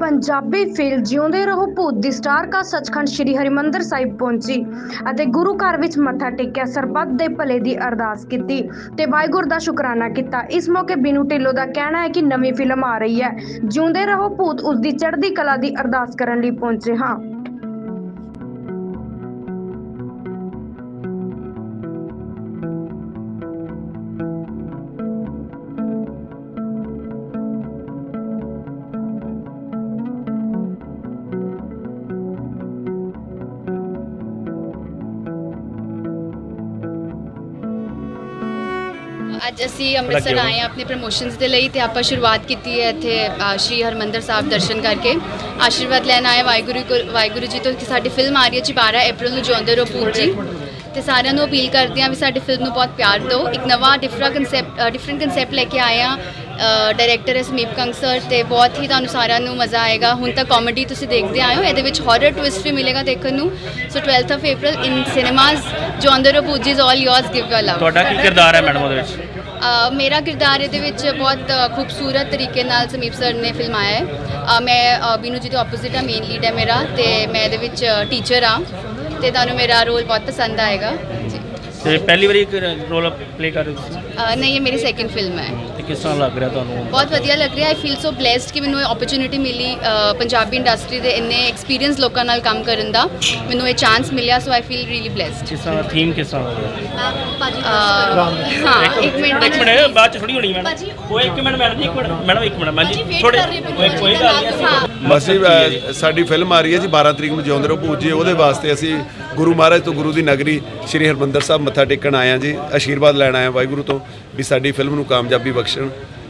Punjabi film ਜਿਉਂਦੇ ਰਹੋ, ਭੂਤ ਦੀ ਸਟਾਰ ਕਾ ਸੱਚਖੰਡ ਸ੍ਰੀ ਹਰਿਮੰਦਰ ਸਾਹਿਬ ਪਹੁੰਚੀ ਅਤੇ ਗੁਰੂ ਘਰ ਵਿੱਚ ਮੱਥਾ ਟੇਕਿਆ, ਸਰਬੱਤ ਦੇ ਭਲੇ ਦੀ ਅਰਦਾਸ ਕੀਤੀ ਤੇ ਵਾਹਿਗੁਰੂ ਦਾ ਸ਼ੁਕਰਾਨਾ ਕੀਤਾ। ਇਸ ਮੌਕੇ ਬਿਨੂ ਢਿੱਲੋਂ ਦਾ ਕਹਿਣਾ ਹੈ ਕਿ ਨਵੀਂ ਫਿਲਮ ਆ ਰਹੀ ਹੈ। ਜਿਉਂਦੇ ਰਹੋ, ਭੂਤ ਉਸ ਦੀ ਚੜ੍ਹਦੀ ਕਲਾ ਦੀ ਅਰਦਾਸ ਕਰਨ ਲਈ ਪਹੁੰਚੇ ਹਾਂ। ਅੱਜ ਅਸੀਂ ਅੰਮ੍ਰਿਤਸਰ ਆਏ ਹਾਂ ਆਪਣੇ ਪ੍ਰਮੋਸ਼ਨਸ ਦੇ ਲਈ ਤੇ ਆਪਾਂ ਸ਼ੁਰੂਆਤ ਕੀਤੀ ਹੈ ਇੱਥੇ ਅ, ਸ਼੍ਰੀ ਹਰਮੰਦਰ ਸਾਹਿਬ ਦਰਸ਼ਨ ਕਰਕੇ। ਆਸ਼ੀਰਵਾਦ ਲੈਣ ਆਏ ਵਾਹਿਗੁਰੂ ਵਾਹਿਗੁਰੂ ਜੀ ਤੋਂ ਕਿ ਸਾਡੀ ਫਿਲਮ ਆ ਰਹੀ ਹੈ ਜੀ 12 ਅਪ੍ਰੈਲ ਨੂੰ ਜਿਉਂਦੇ ਰਹੋ ਪੂਰ ਜੀ। ਤੇ ਸਾਰਿਆਂ ਨੂੰ ਅਪੀਲ ਕਰਦੇ ਹਾਂ ਵੀ ਸਾਡੀ ਫਿਲਮ ਨੂੰ ਬਹੁਤ ਪਿਆਰ ਦਿਓ। ਇੱਕ ਨਵਾਂ ਡਿਫਰੈਂਟ ਕਨਸੈਪਟ ਡਿਫਰੈਂਟ ਕਨਸੈਪਟ ਲੈ ਕੇ ਆਏ ਹਾਂ ਡਾਇਰੈਕਟਰ ਹੈ ਸਮੀਪ ਕੰਗ ਸਰ ਤੇ ਬਹੁਤ ਹੀ ਤੁਹਾਨੂੰ ਸਾਰਿਆਂ ਨੂੰ ਮਜ਼ਾ ਆਏਗਾ। ਹੁਣ ਤੱਕ ਕਾਮੇਡੀ ਤੁਸੀਂ ਦੇਖਦੇ ਆਏ ਹੋ ਇਹਦੇ ਵਿੱਚ ਹਾਰਰ ਟਵਿਸਟ ਵੀ ਮਿਲੇਗਾ ਦੇਖਣ ਨੂੰ। So 12th of April in cinemas ਜਿਉਂਦੇ ਰਹੋ ਪੂਰ ਜੀ is all yours give your love ਤੁਹਾਡਾ ਕੀ ਕਿਰਦਾਰ ਹੈ ਮੈਡਮ ਉਹਦੇ ਵਿੱਚ? ਮੇਰਾ ਕਿਰਦਾਰ ਇਹਦੇ ਵਿੱਚ ਬਹੁਤ ਖੂਬਸੂਰਤ ਤਰੀਕੇ ਨਾਲ ਸਮੀਪ ਸਰ ਨੇ ਫਿਲਮਾਇਆ ਹੈ। ਮੈਂ ਬੀਨੂ ਜੀ ਦੇ ਆਪੋਜ਼ਿਟ ਆ ਮੇਨ ਲੀਡ ਹੈ ਮੇਰਾ ਤੇ ਮੈਂ ਇਹਦੇ ਵਿੱਚ ਟੀਚਰ ਆ ਤੇ ਤੁਹਾਨੂੰ ਮੇਰਾ ਰੋਲ ਬਹੁਤ ਪਸੰਦ ਆਏਗਾ। ਤੇ ਪਹਿਲੀ ਵਾਰੀ ਰੋਲ ਪਲੇ ਕਰ ਰਹੇ ਹੋ ਤੁਸੀਂ? ਨਹੀਂ ਇਹ ਮੇਰੀ ਸੈਕਿੰਡ ਫਿਲਮ ਹੈ। ਤੇ ਕਿਸ ਤਰ੍ਹਾਂ ਲੱਗ ਰਿਹਾ ਤੁਹਾਨੂੰ? ਬਹੁਤ ਵਧੀਆ ਲੱਗ ਰਿਹਾ। ਆਈ ਫੀਲ ਸੋ ਬlesed ਕਿ ਮੈਨੂੰ ਇਹ ਓਪਰਚ्युनिटी ਮਿਲੀ ਪੰਜਾਬੀ ਇੰਡਸਟਰੀ ਦੇ ਇੰਨੇ ਐਕਸਪੀਰੀਅੰਸ ਲੋਕਾਂ ਨਾਲ ਕੰਮ ਕਰਨ ਦਾ। ਮੈਨੂੰ ਇਹ ਚਾਂਸ ਮਿਲਿਆ so I feel really blessed ਕਿਸ ਤਰ੍ਹਾਂ ਥੀਮ ਕਿਸ ਤਰ੍ਹਾਂ ਦਾ ਹੈ? ਹਾਂ ਇੱਕ ਮਿੰਟ ਇੱਕ ਮਿੰਟ। ਬਾਅਦ ਚ ਥੋੜੀ ਹੋਣੀ ਭਾਜੀ, ਉਹ ਇੱਕ ਮਿੰਟ ਮੈਡਮ ਜੀ ਇੱਕ ਮਿੰਟ ਮੈਡਮ ਇੱਕ ਮਿੰਟ ਮੈਡਮ ਜੀ ਥੋੜੇ ਕੋਈ ਕੋਈ ਗੱਲ ਨਹੀਂ। ਅਸੀਂ- ਮਸੀ ਸਾਡੀ ਫਿਲਮ ਆ ਰਹੀ ਹੈ ਜੀ 12 ਤਰੀਕ ਨੂੰ ਜਿਉਂਦੇ ਰਹੋ ਪੂਜੀਏ। ਉਹਦੇ ਵਾਸਤੇ ਅਸੀਂ ਗੁਰੂ ਮਹਾਰਾਜ ਤੋਂ ਗੁਰੂ ਦੀ ਨਗਰੀ ਸ੍ਰੀ ਹਰਮੰਦਰ ਸਾਹਿਬ ਟੇਕਣ ਆਏ ਹਾਂ ਜੀ ਆਸ਼ੀਰਵਾਦ ਲੈਣ ਆਏ ਹਾਂ ਵਾਹਿਗੁਰੂ ਤੋਂ ਵੀ ਸਾਡੀ ਫਿਲਮ ਨੂੰ ਕਾਮਯਾਬੀ ਬਖਸ਼ਣ।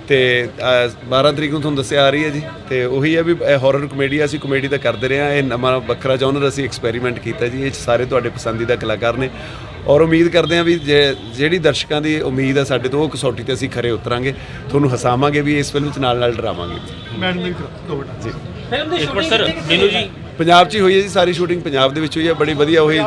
ਤੇ ਅ, 12 ਤਰੀਕ ਨੂੰ ਤੁਹਾਨੂੰ ਦੱਸਿਆ ਆ ਰਹੀ ਹੈ ਜੀ। ਤੇ ਉਹੀ ਹੈ ਵੀ ਹਾਰਰ ਕਮੇਡੀ ਅਸੀਂ ਕਮੇਡੀ ਤਾਂ ਕਰਦੇ ਰਹੇ ਹਾਂ। ਇਹ ਨਵਾਂ ਵੱਖਰਾ ਜਨਰ ਅਸੀਂ ਐਕਸਪੈਰੀਮੈਂਟ ਕੀਤਾ ਜੀ। ਇਹ 'ਚ ਸਾਰੇ ਤੁਹਾਡੇ ਪਸੰਦੀਦਾ ਕਲਾਕਾਰ ਨੇ। ਔਰ ਉਮੀਦ ਕਰਦੇ ਹਾਂ ਵੀ ਜੇ- ਜਿਹੜੀ ਦਰਸ਼ਕਾਂ ਦੀ ਉਮੀਦ ਹੈ ਸਾਡੇ ਤੋਂ ਉਹ ਕਸੌਟੀ ਤੇ ਅਸੀਂ ਖਰੇ ਉਤਰਾਂਗੇ। ਤੁਹਾਨੂੰ ਹਸਾਵਾਂਗੇ ਵੀ ਇਸ ਫਿਲਮ 'ਚ ਨਾਲ ਨਾਲ ਡਰਾਵਾਂਗੇ ਜੀ ਇੱਕ ਮਿੰਟ ਸਰ ਬੀਨੂ ਜੀ ਪੰਜਾਬ 'ਚ ਹੀ ਹੋਈ ਹੈ ਜੀ, ਸਾਰੀ ਸ਼ੂਟਿੰਗ ਪੰਜਾਬ ਦੇ ਵਿੱਚ ਹੋਈ ਹੈ, ਬੜੀ ਵਧੀਆ ਹੋਈ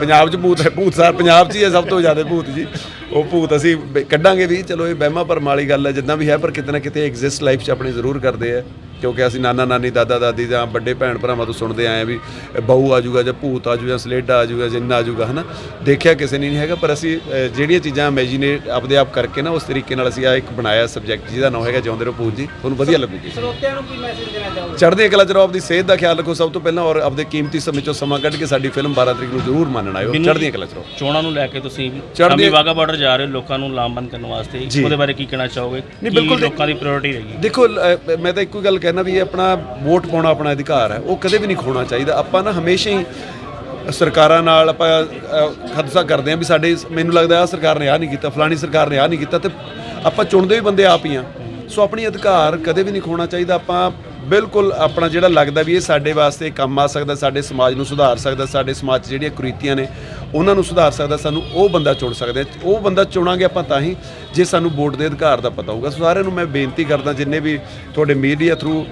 ਪੰਜਾਬ 'ਚ ਭੂਤ ਹੈ, ਭੂਤ ਸਾਰ ਪੰਜਾਬ 'ਚ ਹੀ ਹੈ, ਸਭ ਤੋਂ ਜ਼ਿਆਦਾ ਭੂਤ ਜੀ। ਉਹ ਭੂਤ ਅਸੀਂ ਕੱਢਾਂਗੇ ਵੀ, ਚਲੋ ਇਹ ਵਹਿਮਾਂ ਭਰਮ ਵਾਲੀ ਗੱਲ ਹੈ, ਜਿੱਦਾਂ ਵੀ ਹੈ, ਪਰ ਕਿਤੇ ਨਾ ਕਿਤੇ ਐਗਜ਼ਿਸਟ ਲਾਈਫ 'ਚ ਆਪਣੇ ਜ਼ਰੂਰ ਕਰਦੇ ਆ ਕਿਉਂਕਿ ਅਸੀਂ ਨਾਨਾ ਨਾਨੀ ਦਾਦਾ ਦਾਦੀ ਜਾਂ ਵੱਡੇ ਭੈਣ ਭਰਾਵਾਂ ਤੋਂ ਸੁਣਦੇ ਆਏ ਆ ਵੀ ਬਹੂ ਆ ਜਾਊਗਾ ਜਾਂ ਭੂਤ ਆ ਜਾਊਗਾ ਜਾਂ ਸਲੇਡਾ ਆ ਜਾਊਗਾ ਜਿੰਨਾ ਆ ਜਾਊਗਾ ਹਨਾ? ਦੇਖਿਆ ਕਿਸੇ ਨੇ ਨਹੀਂ ਹੈਗਾ ਪਰ ਅਸੀਂ ਜਿਹੜੀਆਂ ਚੀਜ਼ਾਂ ਇਮੇਜਿਨੇਟ ਆਪਦੇ ਆਪ ਕਰਕੇ ਨਾ ਉਸ ਤਰੀਕੇ ਨਾਲ ਅਸੀਂ ਆ ਇੱਕ ਬਣਾਇਆ ਸਬਜੈਕਟ ਜਿਹਦਾ ਨਾਮ ਹੈਗਾ ਜਿਉਂਦੇ ਰਹੋ ਭੂਤ ਜੀ। ਤੁਹਾਨੂੰ ਵਧੀਆ ਲੱਗੂਗੀ। ਸਰੋਤਿਆਂ ਨੂੰ ਕੀ ਮੈਸੇਜ ਦੇਣਾ ਚਾਹੋਗੇ? ਚੜ੍ਹਦੀ ਕਲਾ ਚ ਰਹੋ ਆਪਦੀ ਸਿਹਤ ਦਾ ਖਿਆਲ ਰੱਖੋ ਸਭ ਤੋਂ ਪਹਿਲਾਂ ਔਰ ਆਪਦੇ ਕੀਮਤੀ ਸਮੇਂ ਚੋਂ ਸਮਾਂ ਕੱਢ ਕੇ ਸਾਡੀ ਫਿਲਮ 12 ਤਰੀਕ ਨੂੰ ਜ਼ਰੂਰ ਮੰਨਣ ਆਇਓ। ਚੜ੍ਹਦੀ ਕਲਾ ਚ ਰਹੋ। ਚੋਣਾਂ ਨੂੰ ਲੈ ਕੇ ਤੁਸੀਂ ਚੜ੍ਹਦੀ- ਵਾਗਾ ਬਾਰਡਰ ਜਾ ਰਹੇ ਹੋ ਲੋਕਾਂ ਨੂੰ ਲਾਮਬੰਦ ਕਰਨ ਵਾਸਤੇ। ਉਹਦੇ ਬਾਰੇ ਕੀ ਕਹਿਣਾ ਚਾਹੋਗੇ? ਨਹੀਂ, ਬਿਲਕੁਲ ਲੋਕਾਂ ਦੀ ਪ੍ਰਾਇੋਰਟੀ ਰਹੇਗੀ? ਦੇਖੋ ਮੈਂ ਤਾਂ ਇੱਕੋ ਗੱਲ ਕਹਿਣਾ ਵੀ ਇਹ ਆਪਣਾ ਵੋਟ ਪਾਉਣਾ ਆਪਣਾ ਅਧਿਕਾਰ ਹੈ, ਉਹ ਕਦੇ ਵੀ ਨਹੀਂ ਖੋਣਾ ਚਾਹੀਦਾ। ਆਪਾਂ ਨਾ ਹਮੇਸ਼ਾ ਹੀ ਸਰਕਾਰਾਂ ਨਾਲ ਆਪਾਂ ਖਦਸਾ ਕਰਦੇ ਹਾਂ ਵੀ ਸਾਡੇ, ਮੈਨੂੰ ਲੱਗਦਾ ਆ ਸਰਕਾਰ ਨੇ ਆ ਨਹੀਂ ਕੀਤਾ, ਫਲਾਣੀ ਸਰਕਾਰ ਨੇ ਆ ਨਹੀਂ ਕੀਤਾ ਤੇ ਆਪਾਂ ਚੁਣਦੇ ਵੀ ਬੰਦੇ ਆਪ ਹੀ ਆ ਸੋ ਆਪਣੀ ਅਧਿਕਾਰ ਕਦੇ ਵੀ ਨਹੀਂ ਖੋਣਾ ਚਾਹੀਦਾ, ਆਪਾਂ ਬਿਲਕੁਲ ਆਪਣਾ ਜਿਹੜਾ ਲੱਗਦਾ ਵੀ ਇਹ ਸਾਡੇ ਵਾਸਤੇ ਕੰਮ ਆ ਸਕਦਾ, ਸਾਡੇ ਸਮਾਜ ਨੂੰ ਸੁਧਾਰ ਸਕਦਾ, ਸਾਡੇ ਸਮਾਜ 'ਚ ਜਿਹੜੀਆਂ ਕੁਰੀਤੀਆਂ ਨੇ, ਉਹਨਾਂ ਨੂੰ ਸੁਧਾਰ ਸਕਦਾ, ਸਾਨੂੰ ਉਹ ਬੰਦਾ ਚੁਣ ਸਕਦੇ ਉਹ ਬੰਦਾ ਚੁਣਾਂਗੇ ਆਪਾਂ ਤਾਂ ਹੀ ਜੇ ਸਾਨੂੰ ਵੋਟ ਦੇ ਅਧਿਕਾਰ ਦਾ ਪਤਾ ਹੋਊਗਾ। ਸਾਰਿਆਂ ਨੂੰ ਮੈਂ ਬੇਨਤੀ ਕਰਦਾ, ਜਿੰਨੇ ਵੀ ਤੁਹਾਡੇ ਮੀਡੀਆ ਥਰੂ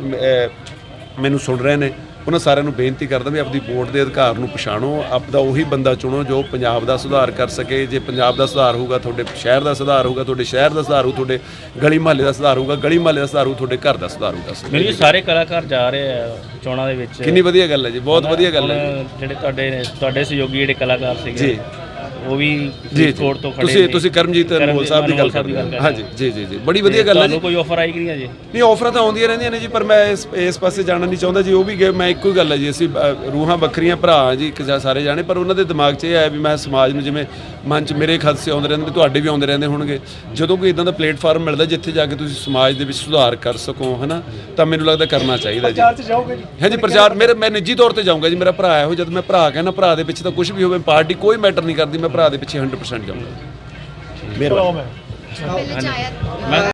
ਮੈਨੂੰ ਸੁਣ ਰਹੇ ਨੇ ਉਹਨਾਂ ਸਾਰਿਆਂ ਨੂੰ ਬੇਨਤੀ ਕਰਦਾ ਵੀ ਆਪਣੀ ਵੋਟ ਦੇ ਅਧਿਕਾਰ ਨੂੰ ਪਛਾਣੋ ਆਪਦਾ ਉਹੀ ਬੰਦਾ ਚੁਣੋ ਜੋ ਪੰਜਾਬ ਦਾ ਸੁਧਾਰ ਕਰ ਸਕੇ। ਜੇ ਪੰਜਾਬ ਦਾ ਸੁਧਾਰ ਹੋਊਗਾ ਤੁਹਾਡੇ ਸ਼ਹਿਰ ਦਾ ਸੁਧਾਰ ਹੋਊਗਾ ਤੁਹਾਡੇ ਸ਼ਹਿਰ ਦਾ ਸੁਧਾਰ ਹੋਊ ਤੁਹਾਡੇ ਗਲੀ ਮਹੱਲੇ ਦਾ ਸੁਧਾਰ ਹੋਊਗਾ ਗਲੀ ਮਹੱਲੇ ਦਾ ਸੁਧਾਰ ਹੋਊ ਤੁਹਾਡੇ ਘਰ ਦਾ ਸੁਧਾਰ ਹੋਊਗਾ। ਮੇਰੇ ਸਾਰੇ ਕਲਾਕਾਰ ਜਾ ਰਹੇ ਆ ਚੋਣਾਂ ਦੇ ਵਿੱਚ। ਕਿੰਨੀ ਵਧੀਆ ਗੱਲ ਹੈ ਜੀ ਬਹੁਤ ਵਧੀਆ ਗੱਲ ਹੈ ਜਿਹੜੇ ਤੁਹਾਡੇ ਤੁਹਾਡੇ ਸਹਿਯੋਗੀ ਜਿਹੜੇ ਕਲਾਕਾਰ ਸੀਗੇ। ਜੀ। ਉਹ ਵੀ ਜੀ ਕੋਰਟ ਤੋਂ ਖੜੇ ਤੁਸੀਂ। ਤੁਸੀਂ ਕਰਮਜੀਤ ਅਨਮੋਲ ਸਾਹਿਬ ਦੀ ਗੱਲ ਕਰਦੇ ਹੋ। ਹਾਂਜੀ ਜੀ ਜੀ ਜੀ। ਬੜੀ ਵਧੀਆ ਗੱਲ ਹੈ ਜੀ। ਤੁਹਾਨੂੰ ਕੋਈ ਆਫਰ ਆਈ ਕਿ ਨਹੀਂ ਅਜੇ? ਨਹੀਂ ਆਫਰਾਂ ਤਾਂ ਆਉਂਦੀਆਂ ਰਹਿੰਦੀਆਂ ਨੇ ਜੀ ਪਰ ਮੈਂ ਇਸ ਇਸ ਪਾਸੇ ਜਾਣਾ ਨਹੀਂ ਚਾਹੁੰਦਾ ਜੀ। ਉਹ ਵੀ ਗਏ ਮੈਂ ਇੱਕੋ ਹੀ ਗੱਲ ਹੈ ਜੀ। ਅਸੀਂ ਰੂਹਾਂ ਵੱਖਰੀਆਂ ਭਰਾ ਜੀ ਇੱਕ ਜਾਂ ਸਾਰੇ ਜਾਣੇ ਪਰ ਉਹਨਾਂ ਦੇ ਦਿਮਾਗ 'ਚ ਇਹ ਆਇਆ ਵੀ ਮੈਂ ਸਮਾਜ ਨੂੰ ਜਿਵੇਂ ਮਨ 'ਚ ਮੇਰੇ ਖਦਸੇ ਆਉਂਦੇ ਰਹਿੰਦੇ ਤੁਹਾਡੇ ਵੀ ਆਉਂਦੇ ਰਹਿੰਦੇ ਹੋਣਗੇ। ਜਦੋਂ ਕੋਈ ਇਦਾਂ ਦਾ ਪਲੇਟਫਾਰਮ ਮਿਲਦਾ ਜਿੱਥੇ ਜਾ ਕੇ ਤੁਸੀਂ ਸਮਾਜ ਦੇ ਵਿੱਚ ਸੁਧਾਰ ਕਰ ਸਕੋ ਹਨਾ ਤਾਂ ਮੈਨੂੰ ਲੱਗਦਾ ਕਰਨਾ ਚਾਹੀਦਾ ਜੀ। ਹਾਂਜੀ ਪ੍ਰਚਾਰ ਮੇਰੇ ਮੈਂ ਨਿੱਜੀ ਤੌਰ ਤੇ ਜਾਊਂਗਾ ਜੀ। ਮੇਰਾ ਭਰਾ ਹੈ ਉਹ ਜਦ ਮੈਂ ਭਰਾ ਕਹਿੰਦਾ ਭਰਾ ਦੇ ਵਿੱਚ ਤਾਂ ਕੁਝ ਵੀ ਹੋਵੇ ਪਾਰਟੀ ਕੋਈ ਮੈਟਰ ਨਹੀਂ ਕਰਦੀ। ਮੈਂ ਭਰਾ ਦੇ ਪਿੱਛੇ 100% ਜਾਊਂਗਾ। ਮਿਹਰਬਾਨੀ। ਮੈਂ